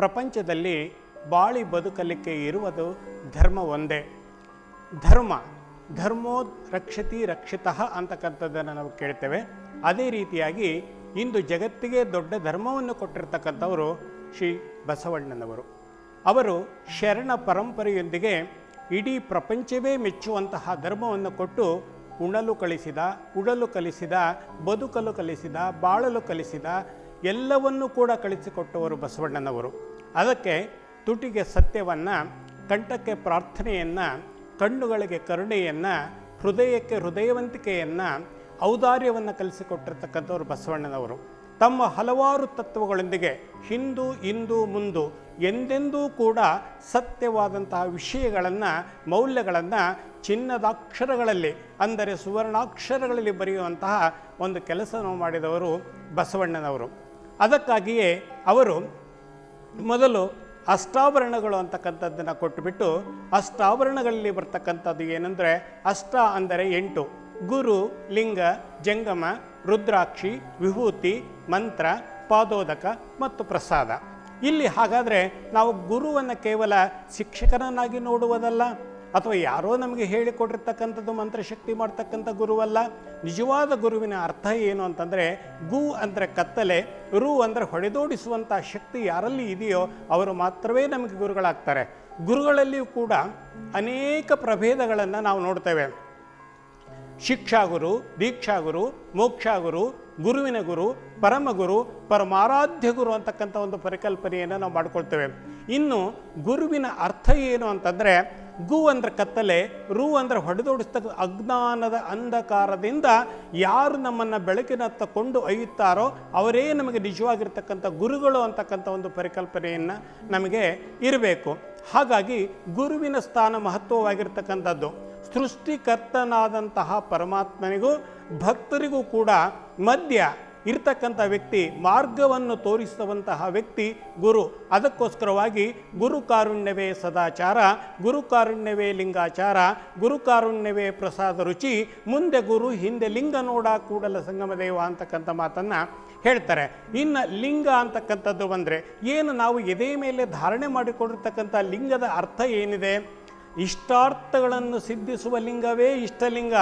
ಪ್ರಪಂಚದಲ್ಲಿ ಬಾಳಿ ಬದುಕಲಿಕ್ಕೆ ಇರುವುದು ಧರ್ಮ ಒಂದೇ. ಧರ್ಮ ಧರ್ಮೋ ರಕ್ಷತಿ ರಕ್ಷಿತಃ ಅಂತಕ್ಕಂಥದ್ದನ್ನು ನಾವು ಕೇಳ್ತೇವೆ. ಅದೇ ರೀತಿಯಾಗಿ ಇಂದು ಜಗತ್ತಿಗೆ ದೊಡ್ಡ ಧರ್ಮವನ್ನು ಕೊಟ್ಟಿರ್ತಕ್ಕಂಥವರು ಶ್ರೀ ಬಸವಣ್ಣನವರು. ಅವರು ಶರಣ ಪರಂಪರೆಯೊಂದಿಗೆ ಇಡೀ ಪ್ರಪಂಚವೇ ಮೆಚ್ಚುವಂತಹ ಧರ್ಮವನ್ನು ಕೊಟ್ಟು ಉಣಲು ಕಳಿಸಿದ ಉಡಲು ಕಲಿಸಿದ, ಬದುಕಲು ಕಲಿಸಿದ, ಬಾಳಲು ಕಲಿಸಿದ ಎಲ್ಲವನ್ನೂ ಕೂಡ ಕಳಿಸಿಕೊಟ್ಟವರು ಬಸವಣ್ಣನವರು. ಅದಕ್ಕೆ ತುಟಿಗೆ ಸತ್ಯವನ್ನು, ಕಂಠಕ್ಕೆ ಪ್ರಾರ್ಥನೆಯನ್ನು, ಕಣ್ಣುಗಳಿಗೆ ಕರುಣೆಯನ್ನು, ಹೃದಯಕ್ಕೆ ಹೃದಯವಂತಿಕೆಯನ್ನು, ಔದಾರ್ಯವನ್ನು ಕಲಿಸಿಕೊಟ್ಟಿರ್ತಕ್ಕಂಥವ್ರು ಬಸವಣ್ಣನವರು. ತಮ್ಮ ಹಲವಾರು ತತ್ವಗಳೊಂದಿಗೆ ಹಿಂದು ಇಂದು ಮುಂದು ಎಂದೆಂದೂ ಕೂಡ ಸತ್ಯವಾದಂತಹ ವಿಷಯಗಳನ್ನು, ಮೌಲ್ಯಗಳನ್ನು ಚಿನ್ನದಾಕ್ಷರಗಳಲ್ಲಿ, ಅಂದರೆ ಸುವರ್ಣಾಕ್ಷರಗಳಲ್ಲಿ ಬರೆಯುವಂತಹ ಒಂದು ಕೆಲಸವನ್ನು ಮಾಡಿದವರು ಬಸವಣ್ಣನವರು. ಅದಕ್ಕಾಗಿಯೇ ಅವರು ಮೊದಲು ಅಷ್ಟಾಭರಣಗಳು ಅಂತಕ್ಕಂಥದ್ದನ್ನು ಕೊಟ್ಟುಬಿಟ್ಟು ಅಷ್ಟಾಭರಣಗಳಲ್ಲಿ ಬರ್ತಕ್ಕಂಥದ್ದು ಏನಂದರೆ ಅಷ್ಟ ಅಂದರೆ ಎಂಟು. ಗುರು, ಲಿಂಗ, ಜಂಗಮ, ರುದ್ರಾಕ್ಷಿ, ವಿಭೂತಿ, ಮಂತ್ರ, ಪಾದೋದಕ ಮತ್ತು ಪ್ರಸಾದ. ಇಲ್ಲಿ ಹಾಗಾದರೆ ನಾವು ಗುರುವನ್ನು ಕೇವಲ ಶಿಕ್ಷಕನನ್ನಾಗಿ ನೋಡುವುದಲ್ಲ ಅಥವಾ ಯಾರೋ ನಮಗೆ ಹೇಳಿಕೊಟ್ಟಿರ್ತಕ್ಕಂಥದ್ದು ಮಂತ್ರಶಕ್ತಿ ಮಾಡ್ತಕ್ಕಂಥ ಗುರುವಲ್ಲ, ನಿಜವಾದ ಗುರುವಿನ ಅರ್ಥ ಏನು ಅಂತಂದರೆ, ಗು ಅಂದರೆ ಕತ್ತಲೆ, ರು ಅಂದರೆ ಹೊಡೆದೋಡಿಸುವಂಥ ಶಕ್ತಿ ಯಾರಲ್ಲಿ ಇದೆಯೋ ಅವರು ಮಾತ್ರವೇ ನಮಗೆ ಗುರುಗಳಾಗ್ತಾರೆ. ಗುರುಗಳಲ್ಲಿಯೂ ಕೂಡ ಅನೇಕ ಪ್ರಭೇದಗಳನ್ನು ನಾವು ನೋಡ್ತೇವೆ. ಶಿಕ್ಷಾಗುರು, ದೀಕ್ಷಾಗುರು, ಮೋಕ್ಷಾಗುರು, ಗುರುವಿನ ಗುರು, ಪರಮಗುರು, ಪರಮಾರಾಧ್ಯ ಗುರು ಅಂತಕ್ಕಂಥ ಒಂದು ಪರಿಕಲ್ಪನೆಯನ್ನು ನಾವು ಮಾಡ್ಕೊಳ್ತೇವೆ. ಇನ್ನು ಗುರುವಿನ ಅರ್ಥ ಏನು ಅಂತಂದರೆ ಗು ಅಂದ್ರೆ ಕತ್ತಲೆ, ರು ಅಂದ್ರೆ ಹೊಡೆದೋಡಿಸ್ತಕ್ಕ ಅಜ್ಞಾನದ ಅಂಧಕಾರದಿಂದ ಯಾರು ನಮ್ಮನ್ನು ಬೆಳಕಿನತ್ತ ಕೊಂಡು ಒಯ್ಯುತ್ತಾರೋ ಅವರೇ ನಮಗೆ ನಿಜವಾಗಿರ್ತಕ್ಕಂಥ ಗುರುಗಳು ಅಂತಕ್ಕಂಥ ಒಂದು ಪರಿಕಲ್ಪನೆಯನ್ನು ನಮಗೆ ಇರಬೇಕು. ಹಾಗಾಗಿ ಗುರುವಿನ ಸ್ಥಾನ ಮಹತ್ವವಾಗಿರ್ತಕ್ಕಂಥದ್ದು. ಸೃಷ್ಟಿಕರ್ತನಾದಂತಹ ಪರಮಾತ್ಮನಿಗೂ ಭಕ್ತರಿಗೂ ಕೂಡ ಮಧ್ಯ ಇರ್ತಕ್ಕಂಥ ವ್ಯಕ್ತಿ ಮಾರ್ಗವನ್ನು ತೋರಿಸುವಂತಹ ವ್ಯಕ್ತಿ ಗುರು. ಅದಕ್ಕೋಸ್ಕರವಾಗಿ ಗುರು ಕಾರುಣ್ಯವೇ ಸದಾಚಾರ, ಗುರು ಕಾರುಣ್ಯವೇ ಲಿಂಗಾಚಾರ, ಗುರು ಕಾರುಣ್ಯವೇ ಪ್ರಸಾದ ರುಚಿ, ಮುಂದೆ ಗುರು, ಹಿಂದೆ ಲಿಂಗ ನೋಡ ಕೂಡಲ ಸಂಗಮದೇವ ಅಂತಕ್ಕಂಥ ಮಾತನ್ನು ಹೇಳ್ತಾರೆ. ಇನ್ನು ಲಿಂಗ ಅಂತಕ್ಕಂಥದ್ದು ಬಂದರೆ ಏನು ನಾವು ಎದೆ ಮೇಲೆ ಧಾರಣೆ ಮಾಡಿಕೊಂಡಿರ್ತಕ್ಕಂಥ ಲಿಂಗದ ಅರ್ಥ ಏನಿದೆ? ಇಷ್ಟಾರ್ಥಗಳನ್ನು ಸಿದ್ಧಿಸುವ ಲಿಂಗವೇ ಇಷ್ಟಲಿಂಗ.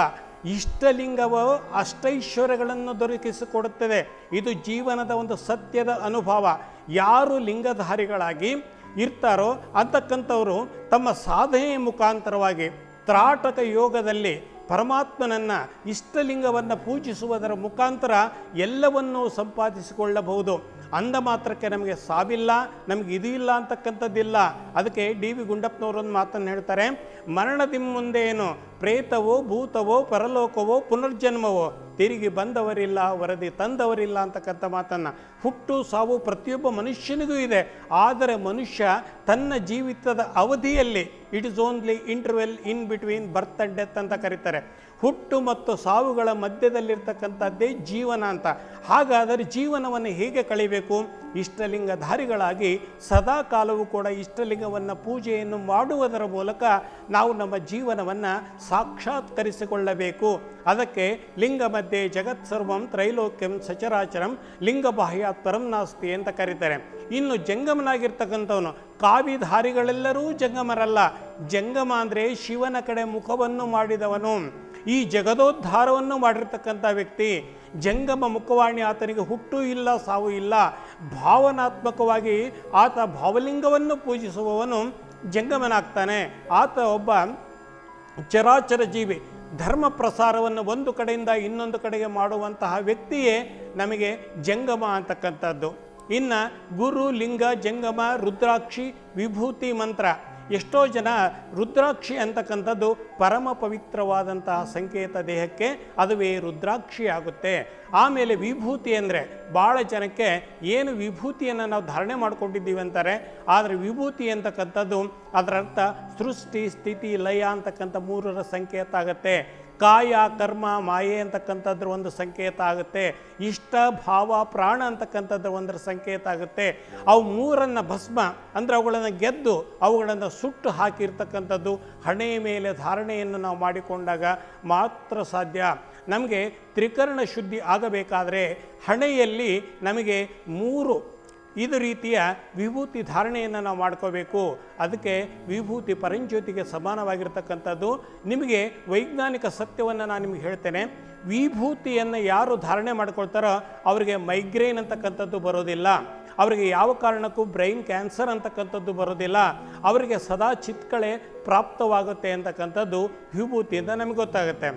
ಇಷ್ಟಲಿಂಗವು ಅಷ್ಟೈಶ್ವರ್ಯಗಳನ್ನು ದೊರಕಿಸಿಕೊಡುತ್ತದೆ ಇದು ಜೀವನದ ಒಂದು ಸತ್ಯದ ಅನುಭವ. ಯಾರು ಲಿಂಗಧಾರಿಗಳಾಗಿ ಇರ್ತಾರೋ ಅಂತಕ್ಕಂಥವರು ತಮ್ಮ ಸಾಧನೆಯ ಮುಖಾಂತರವಾಗಿ ತ್ರಾಟಕ ಯೋಗದಲ್ಲಿ ಪರಮಾತ್ಮನನ್ನು ಇಷ್ಟಲಿಂಗವನ್ನು ಪೂಜಿಸುವುದರ ಮುಖಾಂತರ ಎಲ್ಲವನ್ನೂ ಸಂಪಾದಿಸಿಕೊಳ್ಳಬಹುದು. ಅಂದ ಮಾತ್ರಕ್ಕೆ ನಮಗೆ ಸಾವಿಲ್ಲ, ನಮಗೆ ಇದು ಇಲ್ಲ ಅಂತಕ್ಕಂಥದ್ದಿಲ್ಲ. ಅದಕ್ಕೆ ಡಿ ವಿ ಗುಂಡಪ್ಪನವರೊಂದು ಮಾತನ್ನು ಹೇಳ್ತಾರೆ ಮರಣದಿಮ್ಮುಂದೇನು ಪ್ರೇತವೋ ಭೂತವೋ ಪರಲೋಕವೋ ಪುನರ್ಜನ್ಮವೋ ತಿರುಗಿ ಬಂದವರಿಲ್ಲ ವರದಿ ತಂದವರಿಲ್ಲ ಅಂತಕ್ಕಂಥ ಮಾತನ್ನು ಹುಟ್ಟು ಸಾವು ಪ್ರತಿಯೊಬ್ಬ ಮನುಷ್ಯನಿಗೂ ಇದೆ. ಆದರೆ ಮನುಷ್ಯ ತನ್ನ ಜೀವಿತದ ಅವಧಿಯಲ್ಲಿ it is only interval in between birth and death ಅಂತ ಕರೀತಾರೆ. ಹುಟ್ಟು ಮತ್ತು ಸಾವುಗಳ ಮಧ್ಯದಲ್ಲಿರ್ತಕ್ಕಂಥದ್ದೇ ಜೀವನ ಅಂತ. ಹಾಗಾದರೆ ಜೀವನವನ್ನು ಹೇಗೆ ಕಳಿಬೇಕು? ಇಷ್ಟಲಿಂಗಧಾರಿಗಳಾಗಿ ಸದಾ ಕಾಲವೂ ಕೂಡ ಇಷ್ಟಲಿಂಗವನ್ನು ಪೂಜೆಯನ್ನು ಮಾಡುವುದರ ಮೂಲಕ ನಾವು ನಮ್ಮ ಜೀವನವನ್ನು ಸಾಕ್ಷಾತ್ಕರಿಸಿಕೊಳ್ಳಬೇಕು. ಅದಕ್ಕೆ ಲಿಂಗ ಮಧ್ಯೆ ಜಗತ್ಸರ್ವಂ ತ್ರೈಲೋಕ್ಯಂ ಸಚರಾಚರಂ ಲಿಂಗಬಾಹ್ಯ ಪರಂ ನಾಸ್ತಿ ಅಂತ ಕರೀತಾರೆ. ಇನ್ನು ಜಂಗಮನಾಗಿರ್ತಕ್ಕಂಥವನು ಕಾವಿಧಾರಿಗಳೆಲ್ಲರೂ ಜಂಗಮರಲ್ಲ. ಜಂಗಮ ಅಂದರೆ ಶಿವನ ಕಡೆ ಮುಖವನ್ನು ಮಾಡಿದವನು. ಈ ಜಗದೋದ್ಧಾರವನ್ನು ಮಾಡಿರ್ತಕ್ಕಂಥ ವ್ಯಕ್ತಿ ಜಂಗಮ ಮುಖವಾಣಿ ಆತನಿಗೆ ಹುಟ್ಟು ಇಲ್ಲ, ಸಾವು ಇಲ್ಲ. ಭಾವನಾತ್ಮಕವಾಗಿ ಆತ ಭಾವಲಿಂಗವನ್ನು ಪೂಜಿಸುವವನು ಜಂಗಮನಾಗ್ತಾನೆ. ಆತ ಒಬ್ಬ ಚರಾಚರ ಜೀವಿ. ಧರ್ಮ ಪ್ರಸಾರವನ್ನು ಒಂದು ಕಡೆಯಿಂದ ಇನ್ನೊಂದು ಕಡೆಗೆ ಮಾಡುವಂತಹ ವ್ಯಕ್ತಿಯೇ ನಮಗೆ ಜಂಗಮ ಅಂತಕ್ಕಂಥದ್ದು. ಇನ್ನು ಗುರು, ಲಿಂಗ, ಜಂಗಮ, ರುದ್ರಾಕ್ಷಿ, ವಿಭೂತಿ ಮಂತ್ರ ಎಷ್ಟೋ ಜನ ರುದ್ರಾಕ್ಷಿ ಅಂತಕ್ಕಂಥದ್ದು ಪರಮ ಪವಿತ್ರವಾದಂತಹ ಸಂಕೇತ ದೇಹಕ್ಕೆ ಅದುವೇ ರುದ್ರಾಕ್ಷಿ ಆಗುತ್ತೆ. ಆಮೇಲೆ ವಿಭೂತಿ ಅಂದರೆ ಭಾಳ ಜನಕ್ಕೆ ಏನು ವಿಭೂತಿಯನ್ನು ನಾವು ಧಾರಣೆ ಮಾಡ್ಕೊಂಡಿದ್ದೀವಿ ಅಂತಾರೆ, ಆದರೆ ವಿಭೂತಿ ಅಂತಕ್ಕಂಥದ್ದು ಅದರರ್ಥ ಸೃಷ್ಟಿ, ಸ್ಥಿತಿ, ಲಯ ಅಂತಕ್ಕಂಥ ಮೂರರ ಸಂಕೇತ ಆಗುತ್ತೆ. ಕಾಯ, ಕರ್ಮ, ಮಾಯೆ ಅಂತಕ್ಕಂಥದ್ರ ಒಂದು ಸಂಕೇತ ಆಗುತ್ತೆ. ಇಷ್ಟ, ಭಾವ, ಪ್ರಾಣ ಅಂತಕ್ಕಂಥದ್ರ ಒಂದರ ಸಂಕೇತ ಆಗುತ್ತೆ. ಅವು ಮೂರನ್ನು ಭಸ್ಮ, ಅಂದರೆ ಅವುಗಳನ್ನು ಗೆದ್ದು ಅವುಗಳನ್ನು ಸುಟ್ಟು ಹಾಕಿರ್ತಕ್ಕಂಥದ್ದು, ಹಣೆಯ ಮೇಲೆ ಧಾರಣೆಯನ್ನು ನಾವು ಮಾಡಿಕೊಂಡಾಗ ಮಾತ್ರ ಸಾಧ್ಯ. ನಮಗೆ ತ್ರಿಕರಣ ಶುದ್ಧಿ ಆಗಬೇಕಾದರೆ ಹಣೆಯಲ್ಲಿ ನಮಗೆ ಮೂರು ಇದು ರೀತಿಯ ವಿಭೂತಿ ಧಾರಣೆಯನ್ನು ನಾವು ಮಾಡ್ಕೋಬೇಕು. ಅದಕ್ಕೆ ವಿಭೂತಿ ಪರಂಜ್ಯೋತಿಗೆ ಸಮಾನವಾಗಿರ್ತಕ್ಕಂಥದ್ದು. ನಿಮಗೆ ವೈಜ್ಞಾನಿಕ ಸತ್ಯವನ್ನು ನಾನು ನಿಮಗೆ ಹೇಳ್ತೇನೆ. ವಿಭೂತಿಯನ್ನು ಯಾರು ಧಾರಣೆ ಮಾಡ್ಕೊಳ್ತಾರೋ ಅವರಿಗೆ ಮೈಗ್ರೇನ್ ಅಂತಕ್ಕಂಥದ್ದು ಬರೋದಿಲ್ಲ. ಅವರಿಗೆ ಯಾವ ಕಾರಣಕ್ಕೂ ಬ್ರೈನ್ ಕ್ಯಾನ್ಸರ್ ಅಂತಕ್ಕಂಥದ್ದು ಬರೋದಿಲ್ಲ. ಅವರಿಗೆ ಸದಾ ಚಿತ್ಕಳೆ ಪ್ರಾಪ್ತವಾಗುತ್ತೆ ಅಂತಕ್ಕಂಥದ್ದು ವಿಭೂತಿಯಿಂದ ನಮಗೆ ಗೊತ್ತಾಗುತ್ತೆ.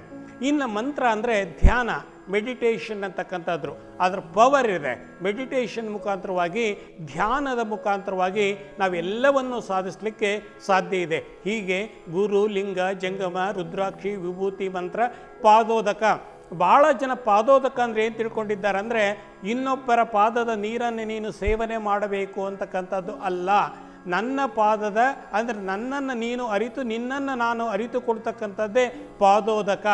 ಇನ್ನು ಮಂತ್ರ ಅಂದರೆ ಧ್ಯಾನ. ಮೆಡಿಟೇಷನ್ ಅಂತಕ್ಕಂಥದ್ದು. ಅದರ ಪವರ್ ಇದೆ. ಮೆಡಿಟೇಷನ್ ಮುಖಾಂತರವಾಗಿ, ಧ್ಯಾನದ ಮುಖಾಂತರವಾಗಿ ನಾವೆಲ್ಲವನ್ನು ಸಾಧಿಸಲಿಕ್ಕೆ ಸಾಧ್ಯ ಇದೆ. ಹೀಗೆ ಗುರು, ಲಿಂಗ, ಜಂಗಮ, ರುದ್ರಾಕ್ಷಿ, ವಿಭೂತಿ, ಮಂತ್ರ, ಪಾದೋದಕ. ಭಾಳ ಜನ ಪಾದೋದಕ ಅಂದರೆ ಏನು ತಿಳ್ಕೊಂಡಿದ್ದಾರೆ ಅಂದರೆ, ಇನ್ನೊಬ್ಬರ ಪಾದದ ನೀರನ್ನು ನೀನು ಸೇವನೆ ಮಾಡಬೇಕು ಅಂತಕ್ಕಂಥದ್ದು ಅಲ್ಲ. ನನ್ನ ಪಾದದ, ಅಂದರೆ ನನ್ನನ್ನು ನೀನು ಅರಿತು, ನಿನ್ನನ್ನು ನಾನು ಅರಿತುಕೊಳ್ತಕ್ಕಂಥದ್ದೇ ಪಾದೋದಕ.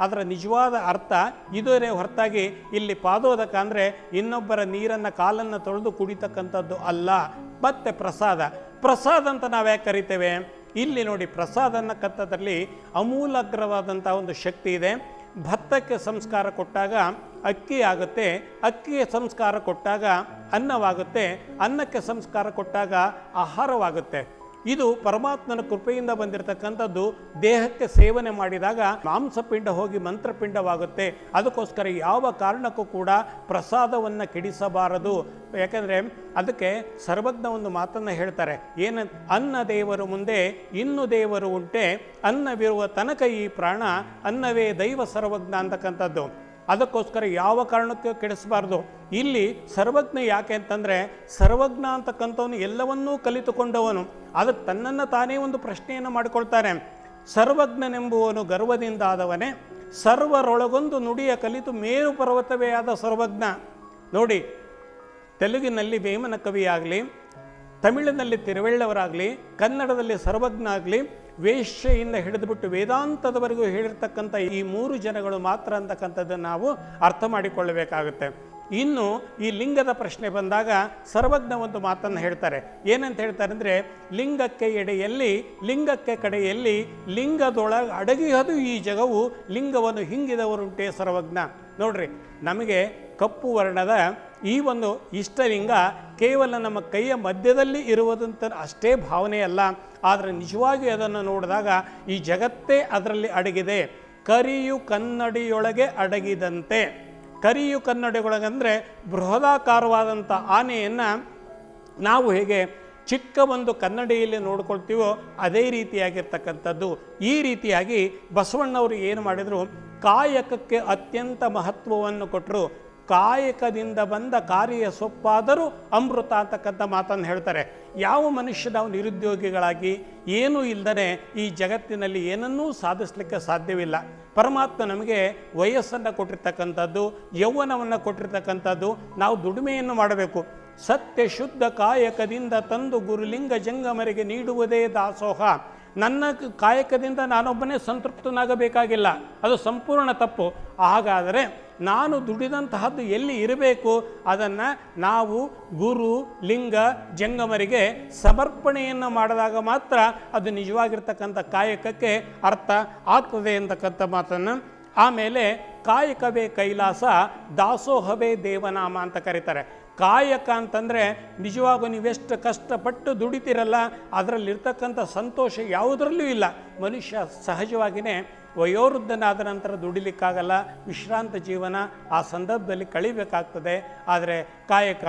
ಅದರ ನಿಜವಾದ ಅರ್ಥ ಇದರೇ ಹೊರತಾಗಿ ಇಲ್ಲಿ ಪಾದೋದಕ ಅಂದರೆ ಇನ್ನೊಬ್ಬರ ನೀರನ್ನು ಕಾಲನ್ನು ತೊಳೆದು ಕುಡಿತಕ್ಕಂಥದ್ದು ಅಲ್ಲ. ಮತ್ತೆ ಪ್ರಸಾದ. ಪ್ರಸಾದ ಅಂತ ನಾವು ಯಾಕೆ ಕರಿತೇವೆ? ಇಲ್ಲಿ ನೋಡಿ ಪ್ರಸಾದ ಅನ್ನಕ್ಕಂಥದ್ರಲ್ಲಿ ಅಮೂಲಾಗ್ರವಾದಂಥ ಒಂದು ಶಕ್ತಿ ಇದೆ. ಭತ್ತಕ್ಕೆ ಸಂಸ್ಕಾರ ಕೊಟ್ಟಾಗ ಅಕ್ಕಿ ಆಗುತ್ತೆ. ಅಕ್ಕಿಗೆ ಸಂಸ್ಕಾರ ಕೊಟ್ಟಾಗ ಅನ್ನವಾಗುತ್ತೆ. ಅನ್ನಕ್ಕೆ ಸಂಸ್ಕಾರ ಕೊಟ್ಟಾಗ ಆಹಾರವಾಗುತ್ತೆ. ಇದು ಪರಮಾತ್ಮನ ಕೃಪೆಯಿಂದ ಬಂದಿರತಕ್ಕಂಥದ್ದು ದೇಹಕ್ಕೆ ಸೇವನೆ ಮಾಡಿದಾಗ ಮಾಂಸಪಿಂಡ ಹೋಗಿ ಮಂತ್ರಪಿಂಡವಾಗುತ್ತೆ. ಅದಕ್ಕೋಸ್ಕರ ಯಾವ ಕಾರಣಕ್ಕೂ ಕೂಡ ಪ್ರಸಾದವನ್ನು ಕೆಡಿಸಬಾರದು. ಯಾಕೆಂದರೆ ಅದಕ್ಕೆ ಸರ್ವಜ್ಞ ಒಂದು ಮಾತನ್ನು ಹೇಳ್ತಾರೆ. ಏನು ಅನ್ನ ದೇವರು ಮುಂದೆ ಇನ್ನು ದೇವರು ಉಂಟೆ. ಅನ್ನವಿರುವ ತನಕ ಈ ಪ್ರಾಣ ಅನ್ನವೇ ದೈವ ಸರ್ವಜ್ಞ ಅಂತಕ್ಕಂಥದ್ದು. ಅದಕ್ಕೋಸ್ಕರ ಯಾವ ಕಾರಣಕ್ಕೂ ಕೆಡಿಸಬಾರ್ದು. ಇಲ್ಲಿ ಸರ್ವಜ್ಞ ಯಾಕೆ ಅಂತಂದರೆ, ಸರ್ವಜ್ಞ ಅಂತಕ್ಕಂಥವನು ಎಲ್ಲವನ್ನೂ ಕಲಿತುಕೊಂಡವನು. ಅದಕ್ಕೆ ತನ್ನನ್ನು ತಾನೇ ಒಂದು ಪ್ರಶ್ನೆಯನ್ನು ಮಾಡಿಕೊಳ್ತಾನೆ. ಸರ್ವಜ್ಞನೆಂಬುವನು ಗರ್ವದಿಂದ ಆದವನೇ, ಸರ್ವರೊಳಗೊಂದು ನುಡಿಯ ಕಲಿತು ಮೇರು ಪರ್ವತವೇ ಆದ ಸರ್ವಜ್ಞ. ನೋಡಿ, ತೆಲುಗಿನಲ್ಲಿ ವೇಮನ ಕವಿಯಾಗಲಿ, ತಮಿಳಿನಲ್ಲಿ ತಿರುವಳ್ಳವರಾಗಲಿ, ಕನ್ನಡದಲ್ಲಿ ಸರ್ವಜ್ಞ ಆಗಲಿ ವೇಶ್ಯೆಯಿಂದ ಹಿಡಿದುಬಿಟ್ಟು ವೇದಾಂತದವರೆಗೂ ಹೇಳಿರ್ತಕ್ಕಂಥ ಈ ಮೂರು ಜನಗಳು ಮಾತ್ರ ಅಂತಕ್ಕಂಥದ್ದನ್ನು ನಾವು ಅರ್ಥ ಮಾಡಿಕೊಳ್ಳಬೇಕಾಗುತ್ತೆ. ಇನ್ನು ಈ ಲಿಂಗದ ಪ್ರಶ್ನೆ ಬಂದಾಗ ಸರ್ವಜ್ಞ ಒಂದು ಮಾತನ್ನು ಹೇಳ್ತಾರೆ. ಏನಂತ ಹೇಳ್ತಾರೆ ಅಂದರೆ ಲಿಂಗಕ್ಕೆ ಎಡೆಯಲ್ಲಿ, ಲಿಂಗಕ್ಕೆ ಕಡೆಯಲ್ಲಿ ಲಿಂಗದೊಳಗೆ ಅಡಗಿಹದು ಈ ಜಗವು ಲಿಂಗವನ್ನು ಹಿಂಗಿದವರುಂಟೆ ಸರ್ವಜ್ಞ. ನೋಡ್ರಿ, ನಮಗೆ ಕಪ್ಪು ವರ್ಣದ ಈ ಒಂದು ಇಷ್ಟಲಿಂಗ ಕೇವಲ ನಮ್ಮ ಕೈಯ ಮಧ್ಯದಲ್ಲಿ ಇರುವುದಂತ ಅಷ್ಟೇ ಭಾವನೆ ಅಲ್ಲ ಆದರೆ ನಿಜವಾಗಿ ಅದನ್ನು ನೋಡಿದಾಗ ಈ ಜಗತ್ತೇ ಅದರಲ್ಲಿ ಅಡಗಿದೆ. ಕರಿಯು ಕನ್ನಡಿಯೊಳಗೆ ಅಡಗಿದಂತೆ. ಕರಿಯು ಕನ್ನಡಿಯೊಳಗಂದರೆ ಬೃಹದಾಕಾರವಾದಂಥ ಆನೆಯನ್ನು ನಾವು ಹೇಗೆ ಚಿಕ್ಕ ಒಂದು ಕನ್ನಡಿಯಲ್ಲಿ ನೋಡ್ಕೊಳ್ತೀವೋ ಅದೇ ರೀತಿಯಾಗಿರ್ತಕ್ಕಂಥದ್ದು. ಈ ರೀತಿಯಾಗಿ ಬಸವಣ್ಣವರು ಏನು ಮಾಡಿದರು? ಕಾಯಕಕ್ಕೆ ಅತ್ಯಂತ ಮಹತ್ವವನ್ನು ಕೊಟ್ಟರು ಕಾಯಕದಿಂದ ಬಂದ ಕಾರ್ಯ ಸೊಪ್ಪಾದರೂ ಅಮೃತ ಅಂತಕ್ಕಂಥ ಮಾತನ್ನು ಹೇಳ್ತಾರೆ. ಯಾವ ಮನುಷ್ಯ ನಾವು ನಿರುದ್ಯೋಗಿಗಳಾಗಿ ಏನೂ ಇಲ್ಲದೇ ಈ ಜಗತ್ತಿನಲ್ಲಿ ಏನನ್ನೂ ಸಾಧಿಸಲಿಕ್ಕೆ ಸಾಧ್ಯವಿಲ್ಲ. ಪರಮಾತ್ಮ ನಮಗೆ ವಯಸ್ಸನ್ನು ಕೊಟ್ಟಿರ್ತಕ್ಕಂಥದ್ದು, ಯೌವನವನ್ನು ಕೊಟ್ಟಿರ್ತಕ್ಕಂಥದ್ದು, ನಾವು ದುಡಿಮೆಯನ್ನು ಮಾಡಬೇಕು. ಸತ್ಯ ಶುದ್ಧ ಕಾಯಕದಿಂದ ತಂದು ಗುರುಲಿಂಗ ಜಂಗಮರಿಗೆ ನೀಡುವುದೇ ದಾಸೋಹ. ನನ್ನ ಕಾಯಕದಿಂದ ನಾನೊಬ್ಬನೇ ಸಂತೃಪ್ತನಾಗಬೇಕಾಗಿಲ್ಲ. ಅದು ಸಂಪೂರ್ಣ ತಪ್ಪು. ಹಾಗಾದರೆ ನಾನು ದುಡಿದಂತಹದ್ದು ಎಲ್ಲಿ ಇರಬೇಕು? ಅದನ್ನು ನಾವು ಗುರು, ಲಿಂಗ, ಜಂಗಮರಿಗೆ ಸಮರ್ಪಣೆಯನ್ನು ಮಾಡಿದಾಗ ಮಾತ್ರ ಅದು ನಿಜವಾಗಿರ್ತಕ್ಕಂಥ ಕಾಯಕಕ್ಕೆ ಅರ್ಥ ಆಗ್ತದೆ ಅಂತಕ್ಕಂಥ ಮಾತನ್ನು ಆಮೇಲೆ ಕಾಯಕವೇ ಕೈಲಾಸ ದಾಸೋಹವೇ ದೇವನಾಮ ಅಂತ ಕರೀತಾರೆ. ಕಾಯಕ ಅಂತಂದರೆ ನಿಜವಾಗೂ ನೀವೆಷ್ಟು ಕಷ್ಟಪಟ್ಟು ದುಡಿತಿರಲ್ಲ, ಅದರಲ್ಲಿರ್ತಕ್ಕಂಥ ಸಂತೋಷ ಯಾವುದರಲ್ಲೂ ಇಲ್ಲ. ಮನುಷ್ಯ ಸಹಜವಾಗಿಯೇ ವಯೋವೃದ್ಧನಾದ ನಂತರ ದುಡಿಲಿಕ್ಕಾಗಲ್ಲ ವಿಶ್ರಾಂತ ಜೀವನ ಆ ಸಂದರ್ಭದಲ್ಲಿ ಕಳಿಬೇಕಾಗ್ತದೆ. ಆದರೆ ಕಾಯಕ